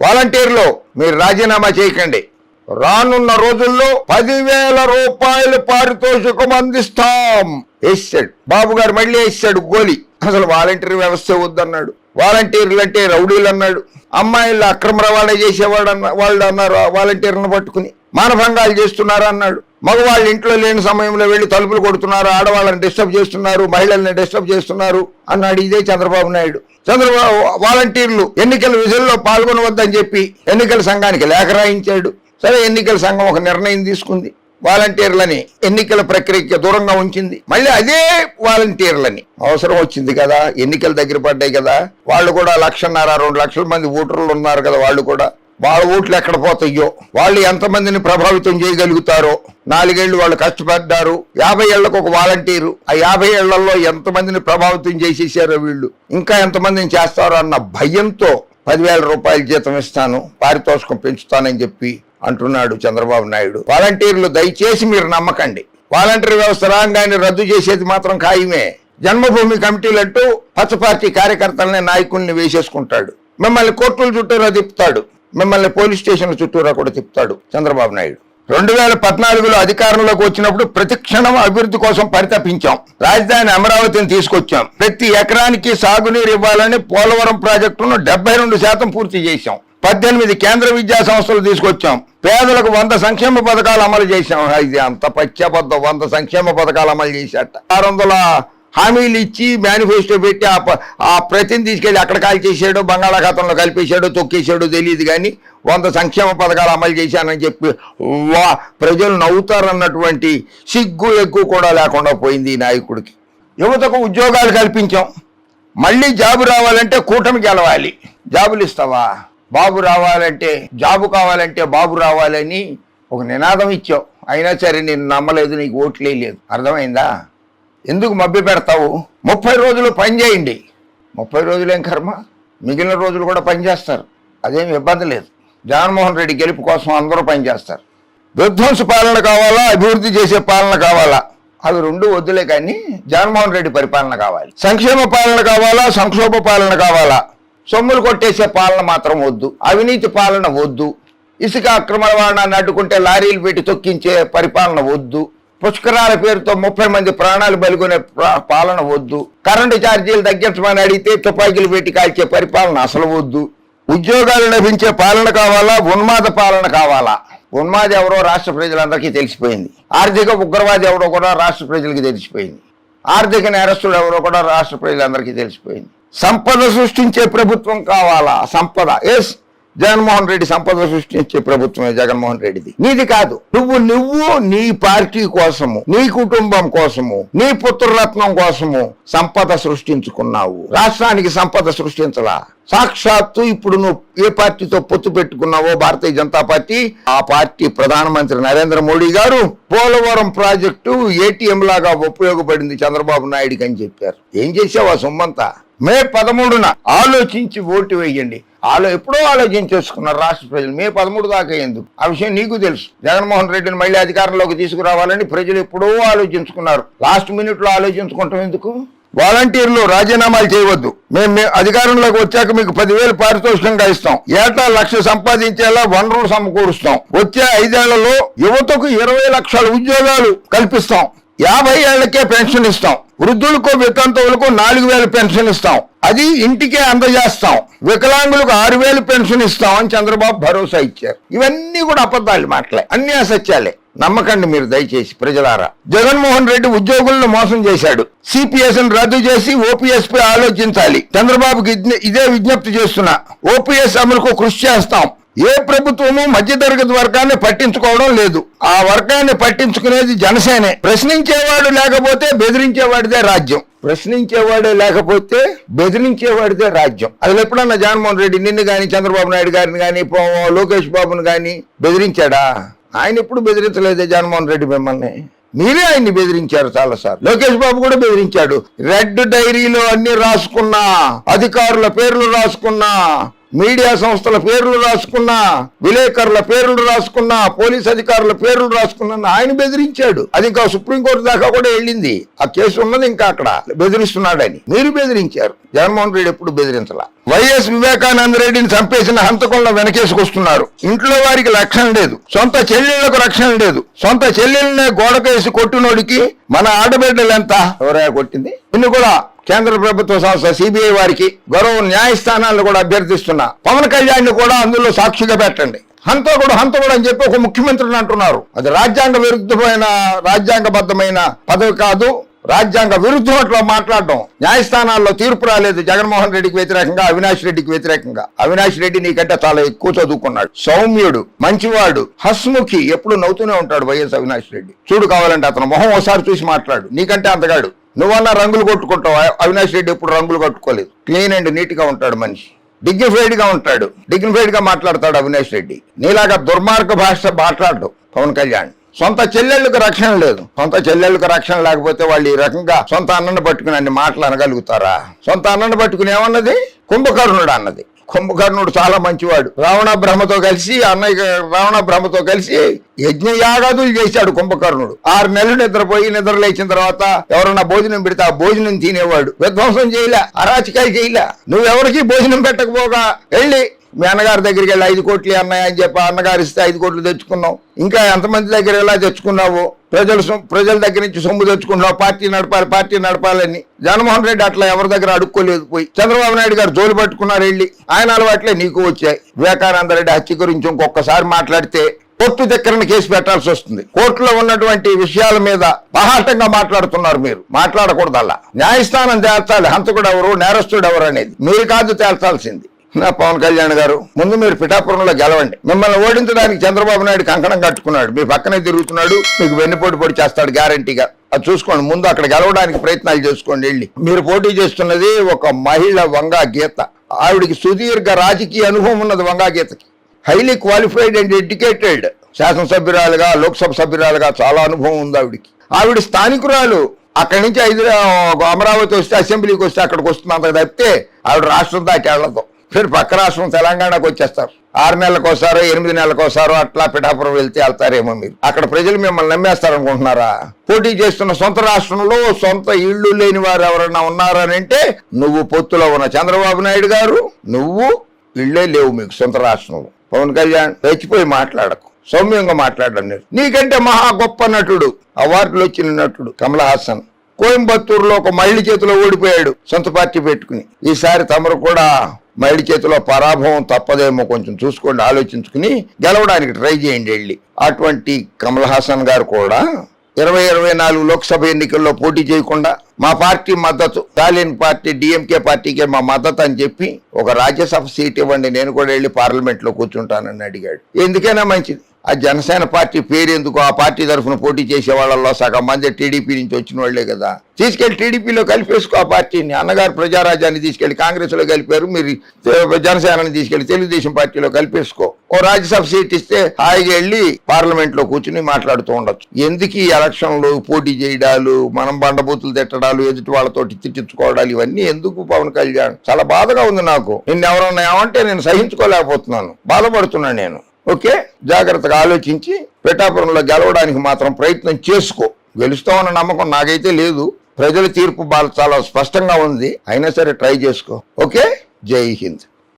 వాలంటీర్లు మీరు రాజీనామా చేయకండి. రానున్న రోజుల్లో పదివేల రూపాయలు పారితోషికం అందిస్తాం. వేసాడు బాబు గారు మళ్ళీ వేసాడు గోలి అసలు వాలంటీర్ వ్యవస్థ వద్దన్నాడు. వాలంటీర్లు అంటే రౌడీలు అన్నాడు. అమ్మాయిలు అక్రమ రవాణా చేసేవాడు అన్న వాళ్ళు అన్నారు ఆ వాలంటీర్లను పట్టుకుని మానభంగాలు చేస్తున్నారు అన్నాడు మగవాళ్ళు ఇంట్లో లేని సమయంలో వెళ్ళి తలుపులు కొడుతున్నారు ఆడవాళ్ళని డిస్టర్బ్ చేస్తున్నారు మహిళల్ని డిస్టర్బ్ చేస్తున్నారు అన్నాడు ఇదే చంద్రబాబు నాయుడు. చంద్రబాబు వాలంటీర్లు ఎన్నికల విధుల్లో పాల్గొనవద్దని చెప్పి ఎన్నికల సంఘానికి లేఖ రాయించాడు. సరే ఎన్నికల సంఘం ఒక నిర్ణయం తీసుకుంది. వాలంటీర్లని ఎన్నికల ప్రక్రియకి దూరంగా ఉంచింది. మళ్ళీ అదే వాలంటీర్లని అవసరం వచ్చింది కదా ఎన్నికల దగ్గర పడ్డాయి కదా. వాళ్ళు కూడా లక్షన్నర రెండు లక్షల మంది ఓటర్లు ఉన్నారు కదా వాళ్ళు కూడా. వాళ్ళ ఓట్లు ఎక్కడ పోతాయో వాళ్ళు ఎంతమందిని ప్రభావితం చేయగలుగుతారో నాలుగేళ్ళు వాళ్ళు కష్టపడ్డారు యాభై ఏళ్ళకు ఒక వాలంటీరు ఆ యాభై ఏళ్ళలో ఎంతమందిని ప్రభావితం చేసేసారో వీళ్ళు ఇంకా ఎంతమందిని చేస్తారో అన్న భయంతో పదివేల రూపాయల జీతం ఇస్తాను పారితోషికం పెంచుతానని చెప్పి అంటున్నాడు చంద్రబాబు నాయుడు. వాలంటీర్లు దయచేసి మీరు నమ్మకండి. వాలంటీర్ వ్యవస్థ రాగాన్ని రద్దు చేసేది మాత్రం ఖాయమే. జన్మభూమి కమిటీలు అంటూ పచ్చ పార్టీ కార్యకర్తలని నాయకుల్ని వేసేసుకుంటాడు. మిమ్మల్ని కోర్టుల చుట్టూరా తిప్పుతాడు మిమ్మల్ని పోలీస్ స్టేషన్ల చుట్టూరా కూడా తిప్పుతాడు చంద్రబాబు నాయుడు. రెండు వేల పద్నాలుగులో అధికారంలోకి వచ్చినప్పుడు ప్రతి క్షణం అభివృద్ధి కోసం పరితపించాం. రాజధాని అమరావతిని తీసుకొచ్చాం. ప్రతి ఎకరానికి సాగునీరు ఇవ్వాలని పోలవరం ప్రాజెక్టును డెబ్బై రెండు శాతం పూర్తి చేశాం. పద్దెనిమిది కేంద్ర విద్యా సంస్థలు తీసుకొచ్చాం. పేదలకు వంద సంక్షేమ పథకాలు అమలు చేశాం. ఇది అంత పచ్చబద్ధం. వంద సంక్షేమ పథకాలు అమలు చేశాట. ఆరు వందల హామీలు ఇచ్చి మేనిఫెస్టో పెట్టి ఆ ఆ ప్రతిని తీసుకెళ్ళి అక్కడ కాల్ చేసాడో బంగాళాఖాతంలో కలిపేశాడు తొక్కేశాడు తెలియదు కానీ వంద సంక్షేమ పథకాలు అమలు చేశానని చెప్పి వా ప్రజలు నవ్వుతారన్నటువంటి సిగ్గు ఎగ్గు కూడా లేకుండా పోయింది ఈ నాయకుడికి. యువతకు ఉద్యోగాలు కల్పించాం. మళ్ళీ జాబు రావాలంటే కూటమి గెలవాలి. జాబులు ఇస్తావా? బాబు రావాలంటే జాబు కావాలంటే బాబు రావాలని ఒక నినాదం ఇచ్చావు అయినా సరే నేను నమ్మలేదు నీకు ఓట్లే లేదు. అర్థమైందా? ఎందుకు మభ్య పెడతావు? ముప్పై రోజులు పని చేయండి. ముప్పై రోజులు ఏం కర్మ? మిగిలిన రోజులు కూడా పనిచేస్తారు అదేమి ఇబ్బంది లేదు. జగన్మోహన్ రెడ్డి గెలుపు కోసం అందరూ పనిచేస్తారు విధ్వంస పాలన కావాలా? అభివృద్ధి చేసే పాలన కావాలా? అవి రెండు వద్దులే కానీ జగన్మోహన్ రెడ్డి పరిపాలన కావాలి. సంక్షేమ పాలన కావాలా? సంక్షోభ పాలన కావాలా? సొమ్ములు కొట్టేసే పాలన మాత్రం వద్దు. అవినీతి పాలన వద్దు. ఇసుక అక్రమ రవాణాన్ని అడ్డుకుంటే లారీలు పెట్టి తొక్కించే పరిపాలన వద్దు. పుష్కరాల పేరుతో ముప్పై మంది ప్రాణాలు బలిగొనే పాలన వద్దు. కరెంటు ఛార్జీలు తగ్గించమని అడిగితే తుపాకీలు పెట్టి కాల్చే పరిపాలన అసలు వద్దు. ఉద్యోగాలు లభించే పాలన కావాలా? ఉన్మాద పాలన కావాలా? ఉన్మాది ఎవరో రాష్ట్ర ప్రజలందరికీ తెలిసిపోయింది. ఆర్థిక ఉగ్రవాది ఎవరో కూడా రాష్ట్ర ప్రజలకి తెలిసిపోయింది. ఆర్థిక నేరస్తుడు ఎవరో కూడా రాష్ట్ర ప్రజలందరికీ తెలిసిపోయింది. సంపద సృష్టించే ప్రభుత్వం కావాలా? సంపద. ఎస్ జగన్మోహన్ రెడ్డి సంపద సృష్టించే ప్రభుత్వమే జగన్మోహన్ రెడ్డిది. నీది కాదు. నువ్వు నువ్వు నీ పార్టీ కోసము నీ కుటుంబం కోసము నీ పుత్రరత్నం కోసము సంపద సృష్టించుకున్నావు. రాష్ట్రానికి సంపద సృష్టించలా. సాక్షాత్తు ఇప్పుడు నువ్వు ఏ పార్టీతో పొత్తు పెట్టుకున్నావో భారతీయ జనతా పార్టీ ఆ పార్టీ ప్రధానమంత్రి నరేంద్ర మోడీ గారు పోలవరం ప్రాజెక్టు ఏటీఎం లాగా ఉపయోగపడింది చంద్రబాబు నాయుడికి అని చెప్పారు. ఏం చేసావు ఆ సొమ్మంతా? మే పదమూడున ఆలోచించి ఓటు వేయండి. వాళ్ళు ఎప్పుడో ఆలోచించేసుకున్నారు రాష్ట్ర ప్రజలు. మే పదమూడు దాకా ఎందుకు? ఆ విషయం నీకు తెలుసు. జగన్మోహన్ రెడ్డిని మళ్ళీ అధికారంలోకి తీసుకురావాలని ప్రజలు ఎప్పుడో ఆలోచించుకున్నారు. లాస్ట్ మినిట్లో ఆలోచించుకుంటాం ఎందుకు? వాలంటీర్లు రాజీనామాలు చేయవద్దు. మేము మేము అధికారంలోకి వచ్చాక మీకు పదివేలు పారితోషికంగా ఇస్తాం. ఏటా లక్ష సంపాదించేలా వనరులు సమకూరుస్తాం. వచ్చే ఐదేళ్ళలో యువతకు ఇరవై లక్షల ఉద్యోగాలు కల్పిస్తాం. యాభై ఏళ్ళకే పెన్షన్ ఇస్తాం. వృద్ధులకు వితంతువులకు నాలుగు వేలు పెన్షన్ ఇస్తాం. అది ఇంటికే అందజేస్తాం. వికలాంగులకు ఆరు వేలు పెన్షన్ ఇస్తాం అని చంద్రబాబు భరోసా ఇచ్చారు. ఇవన్నీ కూడా అబద్ధాలు మాటలే. అన్ని అసత్యాలే. నమ్మకండి మీరు దయచేసి ప్రజలారా. జగన్మోహన్ రెడ్డి ఉద్యోగులను మోసం చేశాడు. సిపిఎస్ రద్దు చేసి ఓపీఎస్ పై ఆలోచించాలి. చంద్రబాబుకి ఇదే విజ్ఞప్తి చేస్తున్నా. ఓపీఎస్ అమలుకు కృషి చేస్తాం. ఏ ప్రభుత్వము మధ్యతరగతి వర్గాన్ని పట్టించుకోవడం లేదు. ఆ వర్గాన్ని పట్టించుకునేది జనసేనే. ప్రశ్నించేవాడు లేకపోతే బెదిరించేవాడిదే రాజ్యం. ప్రశ్నించేవాడే లేకపోతే బెదిరించేవాడిదే రాజ్యం. అసలు ఎప్పుడన్నా జగన్మోహన్ రెడ్డి నిన్ను కానీ చంద్రబాబు నాయుడు గారిని కానీ పో- లోకేష్ బాబుని కానీ బెదిరించాడా? ఆయన ఎప్పుడు బెదిరించలేదే జగన్మోహన్ రెడ్డి మిమ్మల్ని? మీరే ఆయన్ని బెదిరించారు చాలా సార్ లోకేష్ బాబు కూడా బెదిరించాడు. రెడ్ డైరీలో అన్ని రాసుకున్నా అధికారుల పేర్లు రాసుకున్నా మీడియా సంస్థల పేర్లు రాసుకున్నా విలేకరుల పేర్లు రాసుకున్నా పోలీస్ అధికారుల పేర్లు రాసుకున్నా ఆయన బెదిరించాడు. అది ఇంకా సుప్రీంకోర్టు దాకా కూడా వెళ్ళింది. ఆ కేసు ఉన్నది ఇంకా అక్కడ. బెదిరిస్తున్నాడని. మీరు బెదిరించారు. జగన్మోహన్ రెడ్డి ఎప్పుడు బెదిరించాల? వైఎస్ వివేకానంద రెడ్డిని చంపేసిన హంతకులను వెనకేసుకొస్తున్నారు. ఇంట్లో వారికి రక్షణ లేదు. సొంత చెల్లెళ్ళకు రక్షణ లేదు. సొంత చెల్లెళ్ళనే గోడకేసి కొట్టినోడికి మన ఆడబిడ్డలు ఎంత ఎవరైనా కొట్టింది? ఇన్ని కూడా కేంద్ర ప్రభుత్వ సంస్థ సిబిఐ వారికి గౌరవ న్యాయస్థానాలను కూడా అభ్యర్థిస్తున్నా. పవన్ కళ్యాణ్ కూడా అందులో సాక్షిగా పెట్టండి. హంతకుడు హంతకుడు అని చెప్పి ఒక ముఖ్యమంత్రిని అంటున్నారు. అది రాజ్యాంగ విరుద్ధమైన రాజ్యాంగబద్ధమైన పదవి కాదు. రాజ్యాంగ విరుద్ధమట్లో మాట్లాడడం. న్యాయస్థానాల్లో తీర్పు రాలేదు జగన్మోహన్ రెడ్డికి వ్యతిరేకంగా అవినాష్ రెడ్డికి వ్యతిరేకంగా. అవినాష్ రెడ్డి నీకంటే చాలా ఎక్కువ చదువుకున్నాడు. సౌమ్యుడు మంచివాడు హస్ముఖి ఎప్పుడు నవ్వుతూనే ఉంటాడు వైఎస్ అవినాష్ రెడ్డి. చూడు కావాలంటే అతను మొహం ఒకసారి చూసి మాట్లాడు. నీకంటే అంతగాడు. నువ్వన్నా రంగులు కొట్టుకుంటావు? అవినాష్ రెడ్డి ఎప్పుడు రంగులు కట్టుకోలేదు. క్లీన్ అండ్ నీట్గా ఉంటాడు మనిషి. డిగ్నిఫైడ్గా ఉంటాడు. డిగ్నిఫైడ్గా మాట్లాడతాడు అవినాష్ రెడ్డి. నీలాగా దుర్మార్గ భాష మాట్లాడు పవన్ కళ్యాణ్. సొంత చెల్లెళ్ళకు రక్షణ లేదు. సొంత చెల్లెళ్ళకు రక్షణ లేకపోతే వాళ్ళు ఈ రకంగా సొంత అన్నను పట్టుకుని అన్ని మాటలు అనగలుగుతారా? సొంత అన్నను పట్టుకుని ఏమన్నది? కుంభకర్ణుడు అన్నది. కుంభకర్ణుడు చాలా మంచివాడు. రావణ బ్రహ్మతో కలిసి అన్నయ్య రావణ బ్రహ్మతో కలిసి యజ్ఞయాగాదులు చేశాడు కుంభకర్ణుడు. ఆరు నెలలు నిద్రపోయి నిద్ర లేచిన తర్వాత ఎవరన్నా భోజనం పెడితే ఆ భోజనం తినేవాడు. విధ్వంసం చేయలే అరాచకాయ చేయలే. నువ్వెవరికి భోజనం పెట్టకపోగా వెళ్ళి మీ అన్నగారి దగ్గరికి వెళ్ళి ఐదు కోట్లు అన్నాయి అని చెప్పి అన్నగారు ఇస్తే ఐదు కోట్లు తెచ్చుకున్నావు. ఇంకా ఎంతమంది దగ్గర ఎలా తెచ్చుకున్నావు? ప్రజలు ప్రజల దగ్గర నుంచి సొమ్ము తెచ్చుకున్నావు పార్టీ నడపాలి పార్టీ నడపాలని. జగన్మోహన్ రెడ్డి అట్లా ఎవరి దగ్గర అడుక్కోలేదు పోయి. చంద్రబాబు నాయుడు గారు జోలు పట్టుకున్నారు వెళ్ళి. ఆయన అలవాట్లే నీకు వచ్చాయి. వివేకానంద రెడ్డి హత్య గురించి ఇంకొకసారి మాట్లాడితే కోర్టు దగ్గరని కేసు పెట్టాల్సి వస్తుంది. కోర్టులో ఉన్నటువంటి విషయాల మీద బహాటంగా మాట్లాడుతున్నారు మీరు. మాట్లాడకూడదు అలా న్యాయస్థానం తేల్చాలి. హంతకుడు ఎవరు? నేరస్తుడు ఎవరు అనేది. మీరు కాదు తేల్చాల్సింది. నా పవన్ కళ్యాణ్ గారు ముందు మీరు పిఠాపురంలో గెలవండి. మిమ్మల్ని ఓడించడానికి చంద్రబాబు నాయుడు కంకణం కట్టుకున్నాడు. మీ పక్కనే తిరుగుతున్నాడు మీకు వెన్నుపోటు పొడి చేస్తాడు గ్యారంటీగా అది చూసుకోండి ముందు అక్కడ గెలవడానికి ప్రయత్నాలు చేసుకోండి వెళ్ళి. మీరు పోటీ చేస్తున్నది ఒక మహిళ వంగా గీత. ఆవిడికి సుదీర్ఘ రాజకీయ అనుభవం ఉన్నది వంగా గీతకి. హైలీ క్వాలిఫైడ్ అండ్ ఎడ్యుకేటెడ్ శాసనసభ్యురాలుగా లోక్సభ సభ్యురాలుగా చాలా అనుభవం ఉంది ఆవిడికి. ఆవిడ స్థానికురాలు. అక్కడి నుంచి హైదరాబాద్ అమరావతి వస్తే అసెంబ్లీకి వస్తే అక్కడికి వస్తుంది అంత తప్పితే ఆవిడ రాష్ట్రం దాటి వెళ్ళదు. మీరు పక్క రాష్ట్రం తెలంగాణకు వచ్చేస్తారు. ఆరు నెలలకు ఎనిమిది నెలలకు అట్లా పిఠాపురం వెళ్తే వెళ్తారేమో మీరు. అక్కడ ప్రజలు మిమ్మల్ని నమ్మేస్తారు అనుకుంటున్నారా పోటీ చేస్తున్న సొంత రాష్ట్రంలో సొంత ఇళ్ళు లేని వారు ఎవరన్నా ఉన్నారని అంటే నువ్వు పొత్తులో ఉన్న చంద్రబాబు నాయుడు గారు నువ్వు ఇళ్ళే లేవు మీకు సొంత రాష్ట్రంలో. పవన్ కళ్యాణ్ రెచ్చిపోయి మాట్లాడకు. సౌమ్యంగా మాట్లాడడం నేను నీకంటే మహా గొప్ప నటుడు అవార్డులు వచ్చిన నటుడు కమల్ హాసన్. కోయంబత్తూరులో ఒక మహిళ చేతిలో ఓడిపోయాడు సొంత పార్టీ పెట్టుకుని. ఈసారి తమరు కూడా మహిళ చేతిలో పరాభవం తప్పదేమో కొంచెం చూసుకోండి ఆలోచించుకుని గెలవడానికి ట్రై చేయండి వెళ్ళి. అటువంటి కమల్ హాసన్ గారు కూడా ఇరవై ఇరవై నాలుగు లోక్సభ ఎన్నికల్లో పోటీ చేయకుండా మా పార్టీ మద్దతు స్టాలిన్ పార్టీ డిఎంకే పార్టీకే మా మద్దతు అని చెప్పి ఒక రాజ్యసభ సీట్ ఇవ్వండి నేను కూడా వెళ్ళి పార్లమెంట్లో కూర్చుంటానని అడిగాడు. ఎందుకైనా మంచిది. ఆ జనసేన పార్టీ పేరు ఎందుకు? ఆ పార్టీ తరఫున పోటీ చేసే వాళ్ళల్లో సగం మంది టీడీపీ నుంచి వచ్చిన వాళ్ళే కదా. తీసుకెళ్ళి టీడీపీలో కలిపేసుకో ఆ పార్టీని. అన్నగారు ప్రజారాజ్యాన్ని తీసుకెళ్ళి కాంగ్రెస్లో కలిపారు. మీరు జనసేనని తీసుకెళ్ళి తెలుగుదేశం పార్టీలో కలిపేసుకో. ఓ రాజ్యసభ సీట్ ఇస్తే హాయిగా వెళ్ళి పార్లమెంట్లో కూర్చుని మాట్లాడుతూ ఉండొచ్చు. ఎందుకు ఈ ఎలక్షన్లు పోటీ చేయడాలు మనం బండబూతులు తిట్టడాలు ఎదుటి వాళ్ళతోటి తిట్టించుకోవడాలు ఇవన్నీ ఎందుకు పవన్ కళ్యాణ్? చాలా బాధగా ఉంది నాకు. నిన్న ఎవరన్నా ఏమంటే నేను సహించుకోలేకపోతున్నాను. బాధపడుతున్నాను నేను. ఓకే జాగ్రత్తగా ఆలోచించి పిఠాపురంలో గెలవడానికి మాత్రం ప్రయత్నం చేసుకో. గెలుస్తామన్న నమ్మకం నాకైతే లేదు. ప్రజల తీర్పు బాగా చాలా స్పష్టంగా ఉంది. అయినా సరే ట్రై చేసుకో. ఓకే జై హింద్.